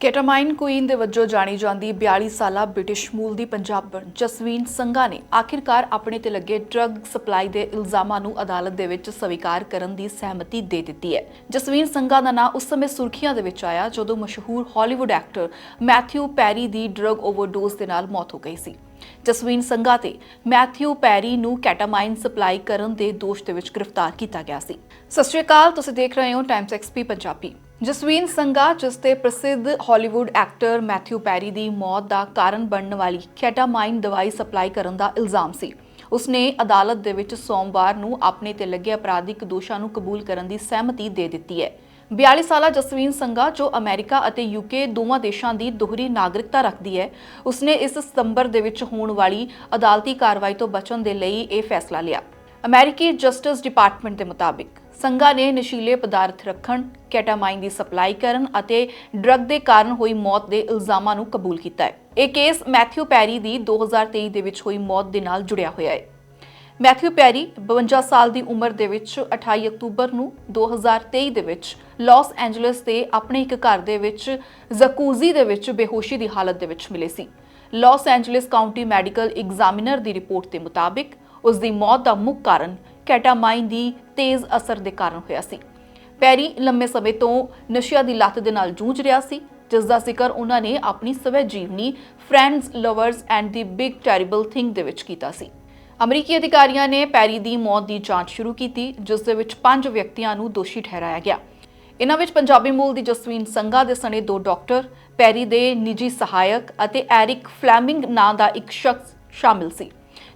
ਕੈਟਾਮਾਈਨ Queen ਦੇ ਵਜੋਂ ਜਾਣੀ ਜਾਂਦੀ 42 ਸਾਲਾ ਬ੍ਰਿਟਿਸ਼ ਮੂਲ ਦੀ ਪੰਜਾਬਣ ਜਸਵੀਨ ਸੰਘਾ ਨੇ ਆਖਿਰਕਾਰ ਆਪਣੇ ਤੇ ਲੱਗੇ ਡਰੱਗ ਸਪਲਾਈ ਦੇ ਇਲਜ਼ਾਮਾਂ ਨੂੰ ਅਦਾਲਤ ਦੇ ਵਿੱਚ ਸਵੀਕਾਰ ਕਰਨ ਦੀ ਸਹਿਮਤੀ ਦੇ ਦਿੱਤੀ ਹੈ। ਜਸਵੀਨ ਸੰਘਾ ਦਾ ਨਾਮ ਉਸ ਸਮੇਂ ਸੁਰਖੀਆਂ ਦੇ ਵਿੱਚ ਆਇਆ ਜਦੋਂ ਮਸ਼ਹੂਰ ਹਾਲੀਵੁੱਡ ਐਕਟਰ ਮੈਥਿਊ ਪੈਰੀ ਦੀ ਡਰੱਗ ਓਵਰਡੋਜ਼ ਦੇ ਨਾਲ ਮੌਤ ਹੋ ਗਈ ਸੀ। ਜਸਵੀਨ ਸੰਘਾ ਤੇ ਮੈਥਿਊ ਪੈਰੀ ਨੂੰ ਕੈਟਾਮਾਈਨ ਸਪਲਾਈ ਕਰਨ ਦੇ ਦੋਸ਼ ਦੇ ਵਿੱਚ ਗ੍ਰਿਫਤਾਰ ਕੀਤਾ ਗਿਆ ਸੀ। ਸਤਿ ਸ਼੍ਰੀ ਅਕਾਲ, ਤੁਸੀਂ ਦੇਖ ਰਹੇ ਹੋ ਟਾਈਮਸ ਐਕਸਪੀ ਪੰਜਾਬੀ। ਜਸਵੀਨ ਸੰਘਾ, ਜਿਸ ਤੇ ਪ੍ਰਸਿੱਧ ਹਾਲੀਵੁੱਡ ਐਕਟਰ ਮੈਥਿਊ ਪੈਰੀ ਦੀ ਮੌਤ ਦਾ ਕਾਰਨ ਬਣਨ ਵਾਲੀ ਕੈਟਾਮਾਈਨ ਦਵਾਈ ਸਪਲਾਈ ਕਰਨ ਦਾ ਇਲਜ਼ਾਮ ਸੀ। ਉਸਨੇ ਅਦਾਲਤ ਦੇ ਵਿੱਚ ਸੋਮਵਾਰ ਨੂੰ ਆਪਣੇ ਤੇ ਲੱਗੇ ਅਪਰਾਧਿਕ ਦੋਸ਼ਾਂ ਨੂੰ ਕਬੂਲ ਕਰਨ ਦੀ ਸਹਿਮਤੀ ਦੇ ਦਿੱਤੀ ਹੈ। 42 ਸਾਲਾ ਜਸਵੀਨ ਸੰਘਾ, ਜੋ ਅਮਰੀਕਾ ਅਤੇ ਯੂਕੇ ਦੋਵਾਂ ਦੇਸ਼ਾਂ ਦੀ ਦੋਹਰੀ ਨਾਗਰਿਕਤਾ ਰੱਖਦੀ ਹੈ, ਉਸਨੇ ਇਸ ਸਤੰਬਰ ਦੇ ਵਿੱਚ ਹੋਣ ਵਾਲੀ ਅਦਾਲਤੀ ਕਾਰਵਾਈ ਤੋਂ ਬਚਣ ਦੇ ਲਈ ਇਹ ਫੈਸਲਾ ਲਿਆ। ਅਮਰੀਕੀ ਜਸਟਿਸ ਡਿਪਾਰਟਮੈਂਟ ਦੇ ਮੁਤਾਬਿਕ ਸੰਘਾ ਨੇ ਨਸ਼ੀਲੇ ਪਦਾਰਥ ਰੱਖਣ, ਕੈਟਾਮਾਈਨ ਦੀ ਸਪਲਾਈ ਕਰਨ ਅਤੇ ਡਰੱਗ ਦੇ ਕਾਰਨ ਹੋਈ ਮੌਤ ਦੇ ਇਲਜ਼ਾਮਾਂ ਨੂੰ ਕਬੂਲ ਕੀਤਾ ਹੈ। ਇਹ ਕੇਸ ਮੈਥਿਊ ਪੈਰੀ ਦੀ 2023 ਦੇ ਵਿੱਚ ਹੋਈ ਮੌਤ ਦੇ ਨਾਲ ਜੁੜਿਆ ਹੋਇਆ ਹੈ। ਮੈਥਿਊ ਪੈਰੀ 52 ਸਾਲ ਦੀ ਉਮਰ ਦੇ ਵਿੱਚ 28 ਅਕਤੂਬਰ ਨੂੰ 2023 ਦੇ ਵਿੱਚ ਲਾਸ ਐਂਜਲਸ ਦੇ ਆਪਣੇ ਇੱਕ ਘਰ ਦੇ ਵਿੱਚ ਜ਼ਕੂਜ਼ੀ ਦੇ ਵਿੱਚ ਬੇਹੋਸ਼ੀ ਦੀ ਹਾਲਤ ਦੇ ਵਿੱਚ ਮਿਲੇ ਸੀ। Los Angeles County medical examiner ਦੀ ਰਿਪੋਰਟ ਦੇ ਮੁਤਾਬਿਕ ਉਸ ਦੀ ਮੌਤ ਦਾ ਮੁੱਖ ਕਾਰਨ ਕੈਟਾਮਾਈਨ ਦੀ ਤੇਜ਼ ਅਸਰ ਦੇ ਕਾਰਨ ਹੋਇਆ ਸੀ। ਪੈਰੀ ਲੰਮੇ ਸਮੇਂ ਤੋਂ ਨਸ਼ਿਆਂ ਦੀ ਲੱਤ ਦੇ ਨਾਲ ਜੂਝ ਰਿਹਾ ਸੀ, ਜਿਸ ਦਾ ਜ਼ਿਕਰ ਉਹਨਾਂ ਨੇ ਆਪਣੀ ਸਵੈ ਜੀਵਨੀ friends, lovers and the big terrible thing ਦੇ ਵਿੱਚ ਕੀਤਾ ਸੀ। ਅਮਰੀਕੀ ਅਧਿਕਾਰੀਆਂ ਨੇ ਪੈਰੀ ਦੀ ਮੌਤ ਦੀ ਜਾਂਚ ਸ਼ੁਰੂ ਕੀਤੀ, ਜਿਸ ਦੇ ਵਿੱਚ ਪੰਜ ਵਿਅਕਤੀਆਂ ਨੂੰ ਦੋਸ਼ੀ ਠਹਿਰਾਇਆ ਗਿਆ। ਇਹਨਾਂ ਵਿੱਚ ਪੰਜਾਬੀ ਮੂਲ ਦੀ ਜਸਵੀਨ ਸੰਘਾ ਦੇ ਸਣੇ ਦੋ ਡਾਕਟਰ, ਪੈਰੀ ਦੇ ਨਿੱਜੀ ਸਹਾਇਕ ਅਤੇ ਐਰਿਕ ਫਲੈਮਿੰਗ ਨਾਂ ਦਾ ਇੱਕ ਸ਼ਖਸ ਸ਼ਾਮਿਲ ਸੀ।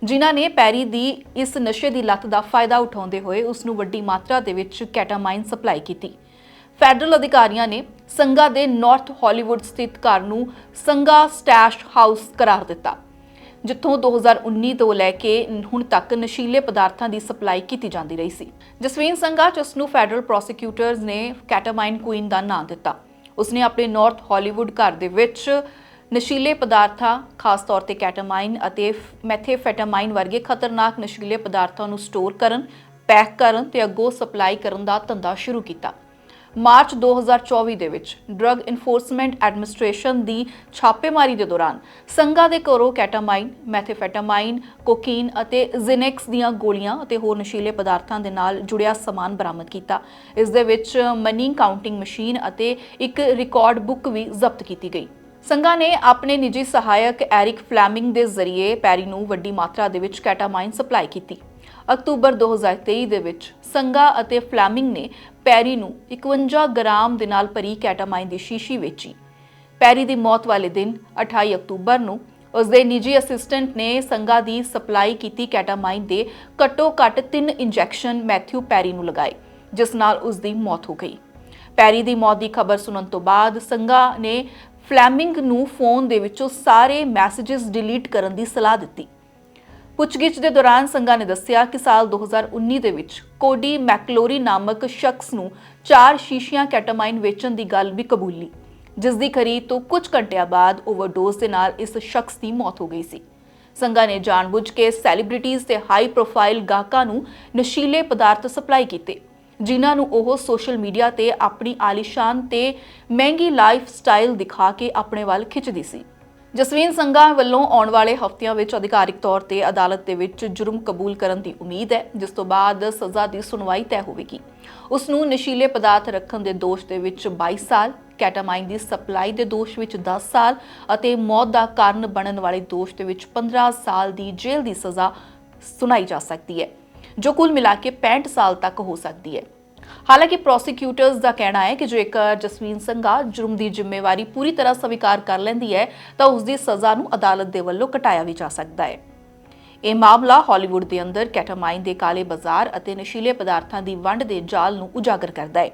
ਜਿਨ੍ਹਾਂ ਨੇ ਪੈਰੀ ਦੀ ਇਸ ਨਸ਼ੇ ਦੀ ਲਤ ਦਾ ਫਾਇਦਾ ਉਠਾਉਂਦੇ ਹੋਏ ਉਸ ਨੂੰ ਵੱਡੀ ਮਾਤਰਾ ਦੇ ਵਿੱਚ ਕੈਟਾਮਾਈਨ ਸਪਲਾਈ ਕੀਤੀ। ਫੈਡਰਲ ਅਧਿਕਾਰੀਆਂ ਨੇ ਸੰਘਾ ਦੇ ਨਾਰਥ ਹਾਲੀਵੁੱਡ ਸਥਿਤ ਘਰ ਨੂੰ ਸੰਘਾ ਸਟੈਸ਼ ਹਾਊਸ ਕਰਾਰ ਦਿੱਤਾ, ਜਿੱਥੋਂ 2019 ਤੋਂ ਲੈ ਕੇ ਹੁਣ ਤੱਕ ਨਸ਼ੀਲੇ ਪਦਾਰਥਾਂ ਦੀ ਸਪਲਾਈ ਕੀਤੀ ਜਾਂਦੀ ਰਹੀ ਸੀ। ਜਸਵੀਨ ਸੰਘਾ, ਜਿਸ ਨੂੰ ਫੈਡਰਲ ਪ੍ਰੋਸੀਕਿਊਟਰਸ ਨੇ ਕੈਟਾਮਾਈਨ ਕੁਈਨ ਦਾ ਨਾਂ ਦਿੱਤਾ, ਉਸਨੇ ਆਪਣੇ ਨਾਰਥ ਹਾਲੀਵੁੱਡ ਘਰ ਦੇ ਵਿੱਚ ਨਸ਼ੀਲੇ ਪਦਾਰਥਾਂ, ਖਾਸ ਤੌਰ ਤੇ ਕੈਟਾਮਾਈਨ ਅਤੇ ਮੈਥੇਫੈਟਾਮਾਈਨ ਵਰਗੇ ਖਤਰਨਾਕ ਨਸ਼ੀਲੇ ਪਦਾਰਥਾਂ ਨੂੰ ਸਟੋਰ ਕਰਨ, ਪੈਕ ਕਰਨ ਤੇ ਅੱਗੋਂ ਸਪਲਾਈ ਕਰਨ ਦਾ ਧੰਦਾ ਸ਼ੁਰੂ ਕੀਤਾ। ਮਾਰਚ 2024 ਦੇ ਵਿੱਚ ਡਰੱਗ ਇਨਫੋਰਸਮੈਂਟ ਐਡਮਿਨਿਸਟ੍ਰੇਸ਼ਨ ਦੀ ਛਾਪੇਮਾਰੀ ਦੇ ਦੌਰਾਨ ਸੰਘਾ ਦੇ ਘਰੋਂ ਕੈਟਾਮਾਈਨ, ਮੈਥੇਫੈਟਾਮਾਈਨ, ਕੋਕੀਨ ਅਤੇ ਜ਼ਿਨੈਕਸ ਦੀਆਂ ਗੋਲੀਆਂ ਅਤੇ ਹੋਰ ਨਸ਼ੀਲੇ ਪਦਾਰਥਾਂ ਦੇ ਨਾਲ ਜੁੜਿਆ ਸਮਾਨ ਬਰਾਮਦ ਕੀਤਾ। ਇਸ ਦੇ ਵਿੱਚ ਮਨੀ ਕਾਊਂਟਿੰਗ ਮਸ਼ੀਨ ਅਤੇ ਇੱਕ ਰਿਕਾਰਡ ਬੁੱਕ ਵੀ ਜ਼ਬਤ ਕੀਤੀ ਗਈ। ਸੰਘਾ ਨੇ ਆਪਣੇ ਨਿੱਜੀ ਸਹਾਇਕ ਐਰਿਕ ਫਲੈਮਿੰਗ ਦੇ ਜ਼ਰੀਏ ਪੈਰੀ ਨੂੰ ਵੱਡੀ ਮਾਤਰਾ ਦੇ ਵਿੱਚ ਕੈਟਾਮਾਈਨ ਸਪਲਾਈ ਕੀਤੀ। ਅਕਤੂਬਰ 2023 ਦੇ ਵਿੱਚ ਸੰਘਾ ਅਤੇ ਫਲੈਮਿੰਗ ਨੇ ਪੈਰੀ ਨੂੰ 51 ਗ੍ਰਾਮ ਦੇ ਨਾਲ ਭਰੀ ਕੈਟਾਮਾਈਨ ਦੀ ਸ਼ੀਸ਼ੀ ਵੇਚੀ। ਪੈਰੀ ਦੀ ਮੌਤ ਵਾਲੇ ਦਿਨ 28 ਅਕਤੂਬਰ ਨੂੰ ਉਸ ਦੇ ਨਿੱਜੀ ਅਸਿਸਟੈਂਟ ਨੇ ਸੰਘਾ ਦੀ ਸਪਲਾਈ ਕੀਤੀ ਕੈਟਾਮਾਈਨ ਦੇ ਘੱਟੋ-ਘੱਟ 3 ਇੰਜੈਕਸ਼ਨ ਮੈਥਿਊ ਪੈਰੀ ਨੂੰ ਲਗਾਏ, ਜਿਸ ਨਾਲ ਉਸ ਦੀ ਮੌਤ ਹੋ ਗਈ। ਪੈਰੀ ਦੀ ਮੌਤ ਦੀ ਖਬਰ ਸੁਣਨ ਤੋਂ ਬਾਅਦ ਸੰਘਾ ਨੇ ਫਲੈਮਿੰਗ ਨੂੰ ਫੋਨ ਦੇ ਵਿੱਚੋਂ ਸਾਰੇ ਮੈਸੇजेस ਡਿਲੀਟ ਕਰਨ ਦੀ ਸਲਾਹ ਦਿੱਤੀ। ਪੁੱਛਗਿੱਛ ਦੇ ਦੌਰਾਨ ਸੰਘਾ ਨੇ ਦੱਸਿਆ ਕਿ ਸਾਲ 2019 ਦੇ ਵਿੱਚ ਕੋਡੀ ਮੈਕਲੋਰੀ ਨਾਮਕ ਸ਼ਖਸ ਨੂੰ ਚਾਰ ਸ਼ੀਸ਼ੀਆਂ ਕੈਟਾਮਾਈਨ ਵੇਚਣ ਦੀ ਗੱਲ ਵੀ ਕਬੂਲੀ ਜਿਸ ਦੀ ਖਰੀਦ ਤੋਂ ਕੁਝ ਘੰਟਿਆਂ ਬਾਅਦ ਓਵਰਡੋਜ਼ ਦੇ ਨਾਲ ਇਸ ਸ਼ਖਸ ਦੀ ਮੌਤ ਹੋ ਗਈ ਸੀ। ਸੰਘਾ ਨੇ ਜਾਣਬੁੱਝ ਕੇ ਸੈਲੀਬ੍ਰਿਟੀਜ਼ ਤੇ ਹਾਈ ਪ੍ਰੋਫਾਈਲ ਗਾਹਕਾਂ ਨੂੰ ਨਸ਼ੀਲੇ ਪਦਾਰਥ ਸਪਲਾਈ ਕੀਤੇ। ਜਿਨ੍ਹਾਂ ਨੂੰ ਉਹ ਸੋਸ਼ਲ ਮੀਡੀਆ ਤੇ ਆਪਣੀ ਆਲੀਸ਼ਾਨ ਤੇ ਮਹਿੰਗੀ ਲਾਈਫ ਸਟਾਈਲ ਦਿਖਾ ਕੇ ਆਪਣੇ ਵੱਲ ਖਿੱਚਦੀ ਸੀ। ਜਸਵੀਨ ਸੰਘਾ ਵੱਲੋਂ ਆਉਣ ਵਾਲੇ ਹਫ਼ਤਿਆਂ ਵਿੱਚ ਅਧਿਕਾਰਿਕ ਤੌਰ ਤੇ ਅਦਾਲਤ ਦੇ ਵਿੱਚ ਜੁਰਮ ਕਬੂਲ ਕਰਨ ਦੀ ਉਮੀਦ ਹੈ, ਜਿਸ ਤੋਂ ਬਾਅਦ ਸਜ਼ਾ ਦੀ ਸੁਣਵਾਈ ਤੈਅ ਹੋਵੇਗੀ। ਉਸ ਨੂੰ ਨਸ਼ੀਲੇ ਪਦਾਰਥ ਰੱਖਣ ਦੇ ਦੋਸ਼ ਦੇ ਵਿੱਚ 22 ਸਾਲ, ਕੈਟਾਮਾਈਨ ਦੀ ਸਪਲਾਈ ਦੇ ਦੋਸ਼ ਵਿੱਚ 10 ਸਾਲ ਅਤੇ ਮੌਤ ਦਾ ਕਾਰਨ ਬਣਨ ਵਾਲੇ ਦੋਸ਼ ਦੇ ਵਿੱਚ 15 ਸਾਲ ਦੀ ਜੇਲ੍ਹ ਦੀ ਸਜ਼ਾ ਸੁਣਾਈ ਜਾ ਸਕਦੀ ਹੈ, ਜੋ ਕੁੱਲ ਮਿਲਾ ਕੇ 65 ਸਾਲ ਤੱਕ ਹੋ ਸਕਦੀ ਹੈ। ਹਾਲਾਂਕਿ ਪ੍ਰੋਸੀਕਿਊਟਰਸ ਦਾ ਕਹਿਣਾ ਹੈ ਕਿ ਜੇਕਰ ਜਸਵੀਨ ਸੰਘਾ ਜੁਰਮ ਦੀ ਜ਼ਿੰਮੇਵਾਰੀ ਪੂਰੀ ਤਰ੍ਹਾਂ ਸਵੀਕਾਰ ਕਰ ਲੈਂਦੀ ਹੈ ਤਾਂ ਉਸ ਦੀ ਸਜ਼ਾ ਨੂੰ ਅਦਾਲਤ ਦੇ ਵੱਲੋਂ ਘਟਾਇਆ ਵੀ ਜਾ ਸਕਦਾ ਹੈ ਇਹ ਮਾਮਲਾ ਹਾਲੀਵੁੱਡ ਦੇ ਅੰਦਰ ਕੈਟਾਮਾਈਨ ਦੇ ਕਾਲੇ ਬਾਜ਼ਾਰ ਅਤੇ ਨਸ਼ੀਲੇ ਪਦਾਰਥਾਂ ਦੀ ਵੰਡ ਦੇ ਜਾਲ ਨੂੰ ਉਜਾਗਰ ਕਰਦਾ ਹੈ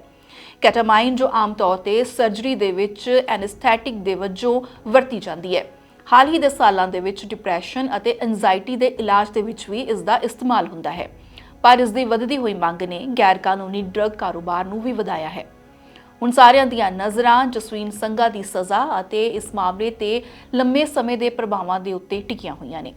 ਕੈਟਾਮਾਈਨ ਜੋ ਆਮ ਤੌਰ ਤੇ ਸਰਜਰੀ ਦੇ ਵਿੱਚ ਐਨਸਥੈਟਿਕ ਦੇ ਵਜੋਂ ਵਰਤੀ ਜਾਂਦੀ ਹੈ ਹਾਲ ਹੀ ਦੇ ਸਾਲਾਂ ਦੇ ਵਿੱਚ ਡਿਪਰੈਸ਼ਨ ਅਤੇ ਐਂਜ਼ਾਈਟੀ ਦੇ ਇਲਾਜ ਦੇ ਵਿੱਚ ਵੀ ਇਸ ਦਾ ਇਸਤੇਮਾਲ ਹੁੰਦਾ ਹੈ ਪਰ ਇਸ ਦੀ ਵਧਦੀ ਹੋਈ ਮੰਗ ਨੇ ਗੈਰ ਕਾਨੂੰਨੀ ਡਰੱਗ ਕਾਰੋਬਾਰ ਨੂੰ ਵੀ ਵਧਾਇਆ ਹੈ। ਹੁਣ ਸਾਰਿਆਂ ਦੀਆਂ ਨਜ਼ਰਾਂ ਜਸਵੀਨ ਸੰਘਾ ਦੀ ਸਜ਼ਾ ਅਤੇ ਇਸ ਮਾਮਲੇ ਤੇ ਲੰਮੇ ਸਮੇਂ ਦੇ ਪ੍ਰਭਾਵਾਂ ਦੇ ਉੱਤੇ ਟਿਕੀਆਂ ਹੋਈਆਂ ਨੇ।